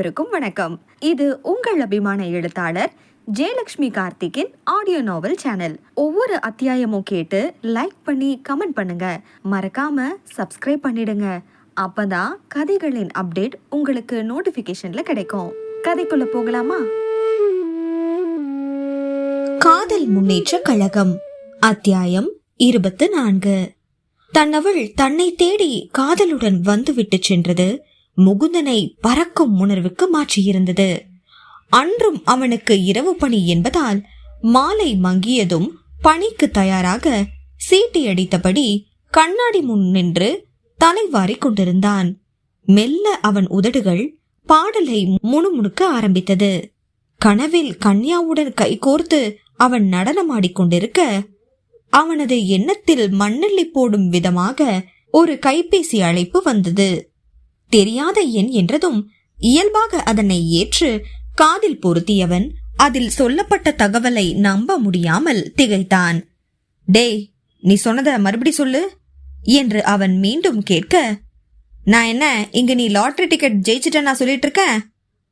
அனைவருக்கும் வணக்கம். இது உங்கள் அபிமான எழுத்தாளர் ஜெயலக்ஷ்மி கார்த்திக்கின் ஆடியோ நாவல் சேனல் ஒவ்வொரு அத்தியாயமும் கேட்டு லைக் பண்ணி கமெண்ட் பண்ணுங்க. மறக்காம சப்ஸ்கிரைப் பண்ணிடுங்க. அப்பதான் கதைகளின் அப்டேட் உங்களுக்கு நோட்டிபிகேஷன்ல கிடைக்கும். கதைக்குள்ள போகலாமா? காதல் முன்னேற்ற கழகம் அத்தியாயம் இருபத்து நான்கு. தன்னவள் தன்னை தேடி காதலுடன் வந்துவிட்டு சென்றது முகுந்தனை பறக்கும் உணர்வுக்கு மாற்றியிருந்தது. அன்றும் அவனுக்கு இரவு பணி என்பதால் மாலை மங்கியதும் பணிக்கு தயாராக சீட்டி அடித்தபடி கண்ணாடி முன் நின்று தலைவாரிக் கொண்டிருந்தான். மெல்ல அவன் உதடுகள் பாடலை முணுமுணுக்க ஆரம்பித்தது. கனவில் கன்யாவுடன் கைகோர்த்து அவன் நடனமாடிக் கொண்டிருக்க அவனது எண்ணத்தில் மண்ணெல்லி போடும் விதமாக ஒரு கைபேசி அழைப்பு வந்தது. தெரியாத எண் என்றதும் இயல்பாக அதனை ஏற்று காதில் பொருத்தியவன் அதில் சொல்லப்பட்ட தகவலை நம்ப முடியாமல் திகைத்தான். டேய் நீ சொன்னத மறுபடி சொல்லு என்று அவன் மீண்டும் கேட்க நான் என்ன இங்க நீ லாட்ரி டிக்கெட் ஜெயிச்சிட்ட நான் சொல்லிட்டு இருக்கேன்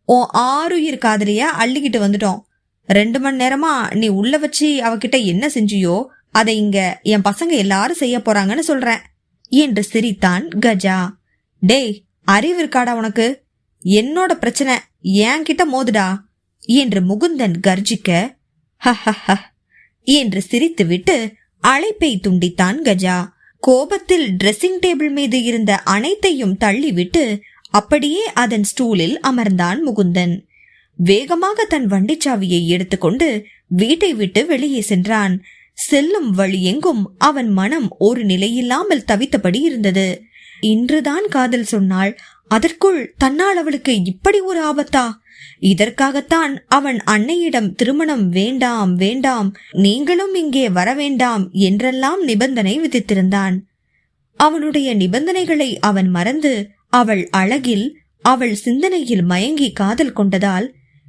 உன் ஆறுயிர் காதலிய அள்ளிக்கிட்டு வந்துட்டோம். ரெண்டு மணி நேரமா நீ உள்ள வச்சு அவகிட்ட என்ன செஞ்சியோ அதை இங்க என் பசங்க எல்லாரும் செய்ய போறாங்கன்னு சொல்றேன் என்று சிரித்தான் கஜா. டேய் அறிவு இருக்காடா உனக்கு? என்னோட பிரச்சனை என்கிட்ட மோதுடா என்று முகுந்தன் கர்ஜிக்க "ஹஹஹ" என்று சிரித்துவிட்டு அழைப்பை துண்டித்தான் கஜா. கோபத்தில் ட்ரெஸ்ஸிங் டேபிள் மீது இருந்த அனைத்தையும் தள்ளிவிட்டு அப்படியே அதன் ஸ்டூலில் அமர்ந்தான் முகுந்தன். வேகமாக தன் வண்டிச்சாவியை எடுத்துக்கொண்டு வீட்டை விட்டு வெளியே சென்றான். செல்லும் வழியெங்கும் அவன் மனம் ஒரு நிலையில்லாமல் தவித்தபடி இருந்தது. இன்றுதான் காதல் சொன்னாள். அதற்குள் தன்னால் அவளுக்கு இப்படி ஒரு ஆபத்தா? இதற்காகத்தான் அவன் அன்னையிடம் திருமணம் வேண்டாம் வேண்டாம் நீங்களும் இங்கே வரவேண்டாம் என்றெல்லாம் நிபந்தனை விதித்திருந்தான். அவனுடைய நிபந்தனைகளை அவன் மறந்து அவள் அழகில் அவள் சிந்தனையில் மயங்கி காதல் கொண்டதால்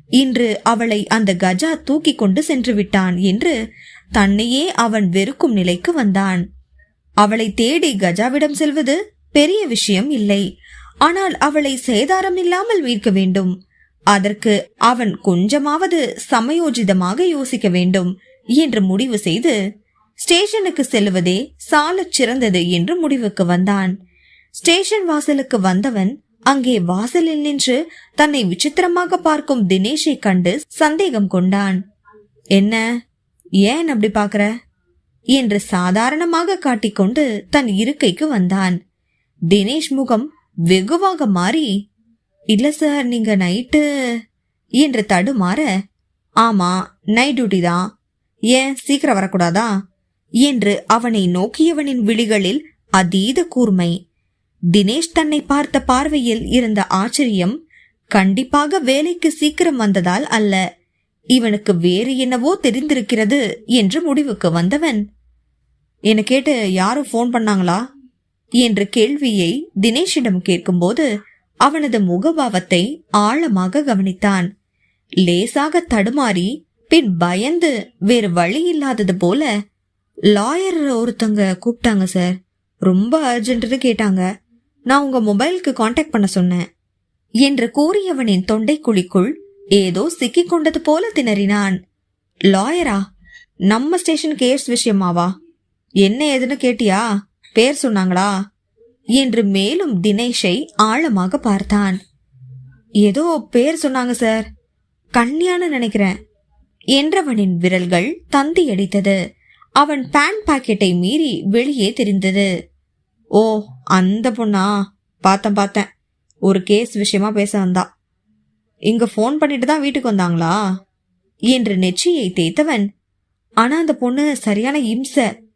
இன்று அவளை அந்த கஜா தூக்கி கொண்டு சென்று விட்டான் என்று தன்னையே அவன் வெறுக்கும் நிலைக்கு வந்தான். அவளை தேடி கஜாவிடம் செல்வது பெரிய விஷயம் இல்லை. ஆனால் அவளை சேதாரம் இல்லாமல் மீட்க வேண்டும். அதற்கு அவன் கொஞ்சமாவது சமயோஜிதமாக யோசிக்க வேண்டும் என்று முடிவு செய்து ஸ்டேஷனுக்கு செல்வதே சாலச் சிறந்தது என்று முடிவுக்கு வந்தான். ஸ்டேஷன் வாசலுக்கு வந்தவன் அங்கே வாசலில் நின்று தன்னை விசித்திரமாக பார்க்கும் தினேஷை கண்டு சந்தேகம் கொண்டான். என்ன? ஏன் அப்படி பாக்குற என்று சாதாரணமாக காட்டிக்கொண்டு தன் இருக்கைக்கு வந்தான். தினேஷ் முகம் வெகுவாக மாறி இல்ல சார் நீங்க நைட்டு என்று தடுமாற ஆமா நைட் டியூட்டி தான். ஏன் சீக்கிரம் வரக்கூடாதா? என்று அவனை நோக்கியவனின் விழிகளில் அதீத கூர்மை. தினேஷ் தன்னை பார்த்த பார்வையில் இருந்த ஆச்சரியம் கண்டிப்பாக வேலைக்கு சீக்கிரம் வந்ததால் அல்ல. இவனுக்கு வேறு என்னவோ தெரிந்திருக்கிறது என்று முடிவுக்கு வந்தவன். என்னை கேட்டு யாரும் ஃபோன் பண்ணாங்களா? என்ற கேள்வியை தினேஷிடம் கேட்கும்போது அவனது முகபாவத்தை ஆழமாக கவனித்தான். லேசாக தடுமாறி பின் பயந்து வேறு வழி இல்லாதது போல லாயர் ஒருத்தங்க கூப்பிட்டாங்க சார். ரொம்ப அர்ஜென்ட்னு கேட்டாங்க. நான் உங்க மொபைலுக்கு காண்டாக்ட் பண்ண சொன்னேன். என்று கூறியவனின் தொண்டைக்குழிக்குள் ஏதோ சிக்கிக் கொண்டது போல திணறினான். லாயரா நம்ம ஸ்டேஷன் கேஸ் விஷயமாவா? என்ன ஏதுன்னு கேட்டியா? பேர் சொன்னாங்களா? என்று மேலும் தினேஷை ஆழமாக பார்த்தான். ஏதோ பேர் சொன்னாங்க சார். கன்யான்னு நினைக்கிறேன். என்றவனின் விரல்கள் தந்தி அடித்தது. அவன் பேண்ட் பாக்கெட்டை மீறி வெளியே தெரிந்தது. ஓ அந்த பொண்ணா? பார்த்தேன் பார்த்தேன். ஒரு கேஸ் விஷயமா பேச வந்தா. இங்க ஃபோன் பண்ணிட்டு தான் வீட்டுக்கு வந்தாங்களா? என்று நெற்றியை தேய்த்தவன் ஆனா அந்த பொண்ணு சரியான இம்சை.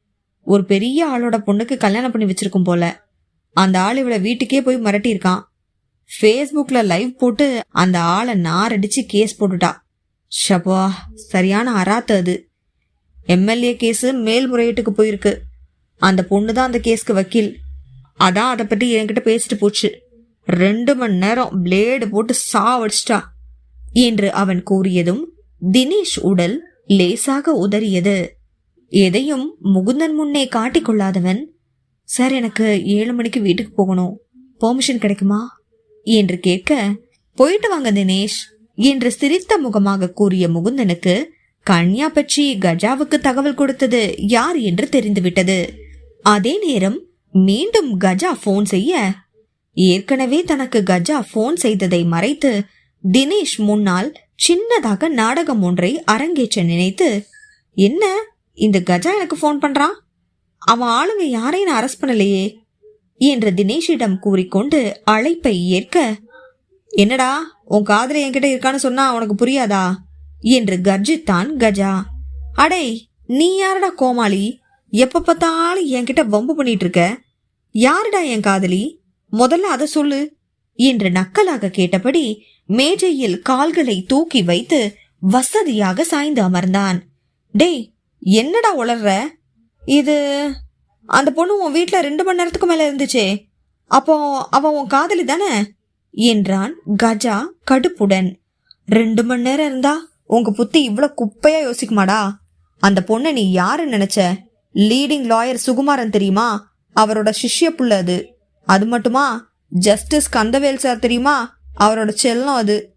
ஒரு பெரிய ஆளோட பொண்ணுக்கு கல்யாணம் பண்ணி வச்சிருக்கும் போல. அந்த ஆள் இவளை வீட்டுக்கே போய் மிரட்டியிருக்கான். ஃபேஸ்புக்ல லைவ் போட்டு அந்த ஆளை நாரடிச்சு கேஸ் போட்டுட்டா. ஷபா சரியான அராத்து அது. எம்எல்ஏ கேஸு மேல்முறையீட்டுக்கு போயிருக்கு. அந்த பொண்ணு தான் அந்த கேஸ்க்கு வக்கீல். அதான் அதை பற்றி என்கிட்ட பேசிட்டு போச்சு. ரெண்டு மணி நேரம் பிளேடு போட்டு சாவடிச்சிட்டா. என்று அவன் கூறியதும் தினேஷ் உடல் லேசாக உதறியது. எதையும் முகுந்தன் முன்னே காட்டிக்கொள்ளாதவன் சார் எனக்கு ஏழு மணிக்கு வீட்டுக்கு போகணும். பெர்மிஷன் கிடைக்குமா? என்று கேட்க போயிட்டு வாங்க தினேஷ் என்று சிரித்த முகமாக கூறிய முகுந்தனுக்கு கன்யா பற்றி கஜாவுக்கு தகவல் கொடுத்தது யார் என்று தெரிந்துவிட்டது. அதே நேரம் மீண்டும் கஜா போன் செய்ய ஏற்கனவே தனக்கு கஜா போன் செய்ததை மறைத்து தினேஷ் முன்னால் சின்னதாக நாடகம் ஒன்றை அரங்கேற்ற நினைத்து என்ன? இந்த கஜா எனக்கு ஃபோன் பண்றான். அவன் ஆளுங்க யாரையும் நான் அரெஸ்ட் பண்ணலையே என்று தினேஷிடம் கூறிக்கொண்டு அழைப்பை ஏற்க என்னடா உன் காதல என்கிட்ட இருக்கான்னு சொன்னா உனக்கு புரியாதா? என்று கர்ஜித்தான் கஜா அடே நீ யாரடா கோமாளி? எப்ப பார்த்தாலும் என்கிட்ட வம்பு பண்ணிட்டு இருக்க? யாருடா என் காதலி? முதல்ல அதை சொல்லு என்று நக்கலாக கேட்டபடி மேஜையில் கால்களை தூக்கி வைத்து வசதியாக சாய்ந்து அமர்ந்தான். டேய் என்னடா உளர்ற? இது அந்த பொண்ணு உன் வீட்டில் ரெண்டு மணி நேரத்துக்கு மேலே இருந்துச்சே. அப்போ அவன் உன் காதலி தானே? என்றான் கஜா கடுப்புடன். ரெண்டு மணி நேரம் இருந்தா உங்க புத்தி இவ்வளோ குப்பையா யோசிக்குமாடா? அந்த பொண்ணை நீ யாரு நினைச்ச? லீடிங் லாயர் சுகுமாரன் தெரியுமா? அவரோட சிஷ்ய புள்ள அது. அது மட்டுமா? ஜஸ்டிஸ் கந்தவேல் சார் தெரியுமா? அவரோட செல்லம் அது.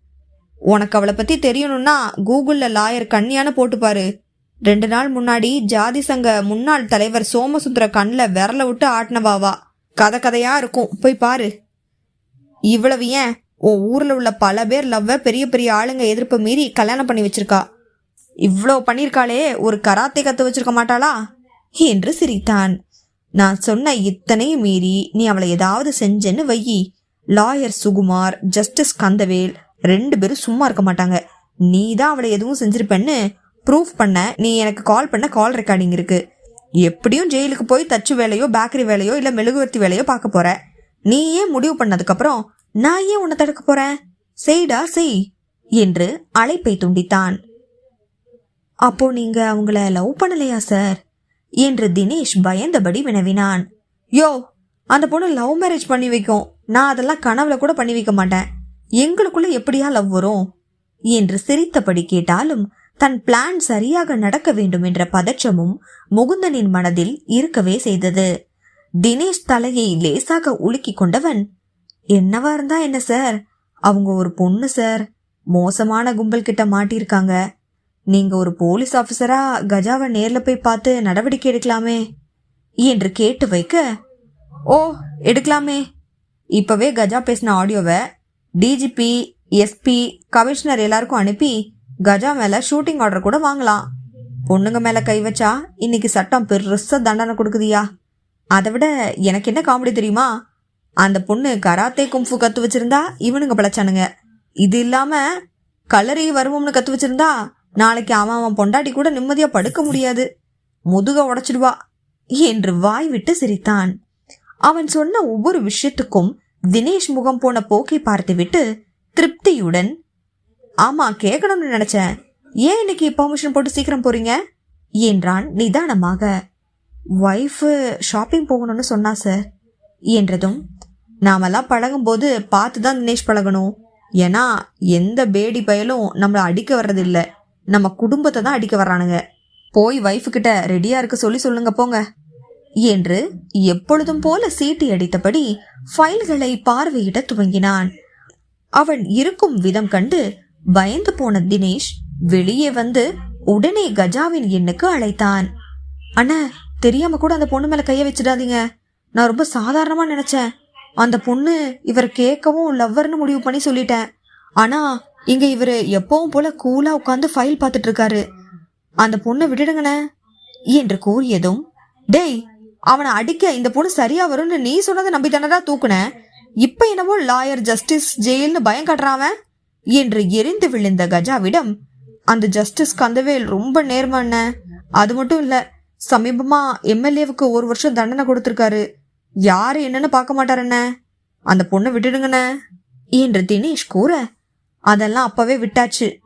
உனக்கு அவளை பத்தி தெரியணும்னா கூகுளில் லாயர் கண்ணியான போட்டுப்பாரு. ரெண்டு நாள் முன்னாடி ஜாதி சங்க முன்னாள் தலைவர் சோமசுந்தர கண்ணில் விரல விட்டு ஆட்டினவாவா? கதை கதையா இருக்கும். போய் பாரு. இவ்வளவு ஏன்? உன் ஊர்ல உள்ள பல பேர் லவ்வ பெரிய பெரிய ஆளுங்க எதிர்ப்பு மீறி கல்யாணம் பண்ணி வச்சிருக்கா. இவ்வளோ பண்ணியிருக்காளே ஒரு கராத்தே கத்து வச்சிருக்க மாட்டாளா? என்று சிரித்தான். நான் சொன்ன இத்தனையும் மீறி நீ அவளை ஏதாவது செஞ்சேன்னு வையி. லாயர் சுகுமார் ஜஸ்டிஸ் கந்தவேல் ரெண்டு பேரும் சும்மா இருக்க மாட்டாங்க. நீ தான் அவளை எதுவும் செஞ்சிருப்பேன்னு ப்ரூஃப் பண்ண நீ எனக்கு கால் பண்ண கால் ரெக்கார்டிங் இருக்கு. எப்படியும் ஜெயிலுக்கு போய் தச்சு வேலையோ பேக்கரி வேலையோ இல்லை மெழுகுவர்த்தி வேலையோ பார்க்க போற. நீ ஏன் முடிவு பண்ணதுக்கப்புறம் நான் ஏன் உன்னை தடுக்க போறேன்? செய்டா செய் என்று அழைப்பை துண்டித்தான். அப்போ நீங்க அவங்கள லவ் பண்ணலையா சார் என்று தினேஷ் பயந்தபடி வினவினான். யோ அந்த பொண்ணு லவ் மேரேஜ் பண்ணி வைக்கும். நான் அதெல்லாம் கனவுல கூட பண்ணி வைக்க மாட்டேன். எங்களுக்குள்ள எப்படியா லவ் வரும்? என்று சிரித்தபடி கேட்டாலும் தன் பிளான் சரியாக நடக்க வேண்டும் என்ற பதற்றமும் முகுந்தனின் மனதில் இருக்கவே செய்தது. தினேஷ் தலையை லேசாக உலுக்கி கொண்டவன் என்னவா இருந்தா என்ன சார்? அவங்க ஒரு பொண்ணு சார். மோசமான கும்பல் கிட்ட மாட்டியிருக்காங்க. நீங்க ஒரு போலீஸ் ஆபீசரா கஜாவை நேர்ல போய் பார்த்து நடவடிக்கை எடுக்கலாமே? என்று கேட்டு வைக்க ஓ எடுக்கலாமே. இப்பவே கஜா பேசின ஆடியோவை டிஜிபி எஸ்பி கமிஷனர் எல்லாருக்கும் அனுப்பி கஜா மேல ஷூட்டிங் ஆர்டர் கூட வாங்கலாம். பொண்ணுங்க மேல கை வச்சா இன்னைக்கு சட்டம் பெருசா தண்டனை கொடுக்குதியா? அதை விட எனக்கு என்ன காமெடி தெரியுமா? அந்த பொண்ணு கராத்தே கும்ஃபு கத்து வச்சிருந்தா இவனுங்க பிழைச்சானுங்க. இது இல்லாம கலரி வருவோம்னு கத்து வச்சிருந்தா நாளைக்கு அவன் அவன் பொண்டாட்டி கூட நிம்மதியா படுக்க முடியாது. முதுக உடைச்சிடுவா. என்று வாய் விட்டு சிரித்தான். அவன் சொன்ன ஒவ்வொரு விஷயத்துக்கும் தினேஷ் முகம் போன போக்கை பார்த்துவிட்டு திருப்தியுடன் ஆமாம் கேட்கணும்னு நினச்சேன். ஏன் இன்னைக்கு பர்மிஷன் போட்டு சீக்கிரம் போகிறீங்க என்றான் நிதானமாக. ஒய்ஃபு ஷாப்பிங் போகணும்னு சொன்னா சார் என்றதும் நாமெல்லாம் பழகும்போது பார்த்து தான் தினேஷ் பழகணும். ஏன்னா எந்த பேடி பயலும் நம்மளை அடிக்க வர்றதில்ல. நம்ம குடும்பத்தை தான் அடிக்க வர்றானுங்க. போய் ஒய்ஃபுக்கிட்ட ரெடியாக இருக்க சொல்லி சொல்லுங்க போங்க. என்று எப்பொழுதும் போல சீட்டி அடித்தபடி ஃபைல்களை பார்வையிட துவங்கினான். அவன் இருக்கும் விதம் கண்டு பயந்து போன தினேஷ் வெளியே வந்து உடனே கஜாவின் எண்ணுக்கு அழைத்தான். அண்ணா தெரியாம கூட அந்த பொண்ணு மேல கைய வச்சிடாதீங்க. நான் ரொம்ப சாதாரணமா நினைச்சேன். அந்த பொண்ணு இவர் கேட்கவும் லவ்வர்னு முடிவு பண்ணி சொல்லிட்டேன். ஆனா இங்க இவரு எப்பவும் போல கூலா உட்காந்து ஃபைல் பார்த்துட்டு இருக்காரு. அந்த பொண்ணை விட்டுடுங்கண்ணே. என்று கூறியதும் டேய் அவனை அடிக்க இந்த பொண்ணு சரியா வரும்னு நீ சொன்னதை நம்பி தானடா தூக்குன? இப்ப என்னவோ லாயர் ஜஸ்டிஸ் ஜெயில்னு பயம் காட்டுறான் அவன். என்று எரிந்து விழுந்த கஜாவிடம் அந்த ஜஸ்டிஸ் கந்தவேல் ரொம்ப நேர்மண்ண அது மட்டும் இல்ல சமீபமா எம்எல்ஏவுக்கு ஒரு வருஷம் தண்டனை கொடுத்துருக்காரு. யாரு என்னன்னு பார்க்க மாட்டாரண்ண அந்த பொண்ணை விட்டுடுங்கண்ண. என்று தினேஷ் கூற அதெல்லாம் அப்பவே விட்டாச்சு.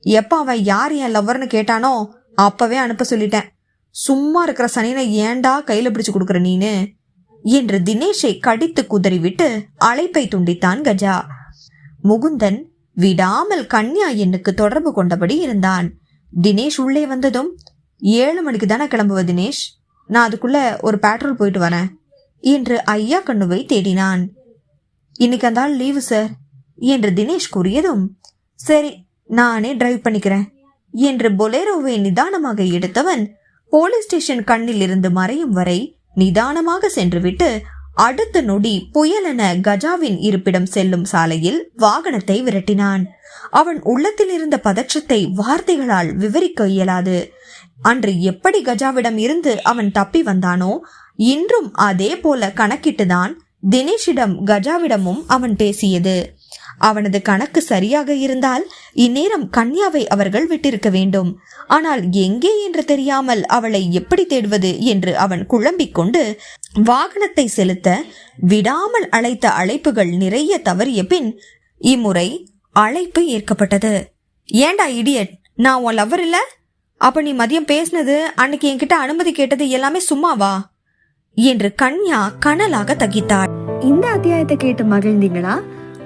எப்ப அவன் யார் என் லவ்வர்னு கேட்டானோ அப்பவே அனுப்ப சொல்லிட்டேன். சும்மா இருக்கிற சனினை ஏன்டா கையில பிடிச்சு கொடுக்குற நீனு? என்று தினேஷை கடித்து குதறிவிட்டு அழைப்பை துண்டித்தான் கஜா. முகுந்தன் விடாமல் கன்யா எண்ணுக்கு தொடர்பு கொண்டபடி இருந்தான். தினேஷ் உள்ளே வந்ததும் ஏழு மணிக்கு தானே கிளம்புவ தினேஷ்? நான் அதுக்குள்ள ஒரு பேட்ரோல் போயிட்டு வரேன் என்று ஐயா கண்ணுவை தேடினான். இன்னைக்கு அந்த ஆள் லீவு சார் என்று தினேஷ் கூறியதும் சரி நானே டிரைவ் பண்ணிக்கிறேன் என்று பொலேரோவை நிதானமாக எடுத்தவன் போலீஸ் ஸ்டேஷன் கண்ணில் இருந்து மறையும் வரை நிதானமாக சென்றுவிட்டு அடுத்த நொடி புயலென கஜாவின் இருப்பிடம் செல்லும் சாலையில் வாகனத்தை விரட்டினான். அவன் உள்ளத்தில் இருந்த பதற்றத்தை வார்த்தைகளால் விவரிக்க இயலாது. அன்று எப்படி கஜாவிடம் இருந்து அவன் தப்பி வந்தானோ இன்றும் அதே போல கணக்கிட்டுதான் தினேஷிடம் கஜாவிடமும் அவன் பேசியது. அவனது கணக்கு சரியாக இருந்தால் இந்நேரம் கன்யாவை அவர்கள் விட்டிருக்க வேண்டும். ஆனால் எங்கே என்று தெரியாமல் அவளை எப்படி தேடுவது என்று அவன் குழம்பிக் கொண்டு வாகனத்தை செலுத்த விடாமல் அழைத்த அழைப்புகள் நிறைய தவறிய பின் இம்முறை அழைப்பு ஏற்கப்பட்டது. ஏண்டா இடியட் நான் உன் லவ்வர் இல்ல? அப்ப நீ மதியம் பேசினது அன்னைக்கு என்கிட்ட அனுமதி கேட்டது எல்லாமே சும்மாவா? என்று கன்யா கனலாக தகித்தாள். இந்த அத்தியாயத்தை கேட்டு மகிழ்ந்தீங்களா?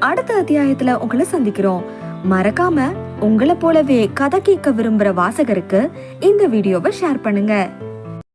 அடுத்த அத்தியாயத்துல உங்களை சந்திக்கிறோம். மறக்காம உங்களை போலவே கதை கேட்க விரும்புற வாசகருக்கு இந்த வீடியோவை ஷேர் பண்ணுங்க.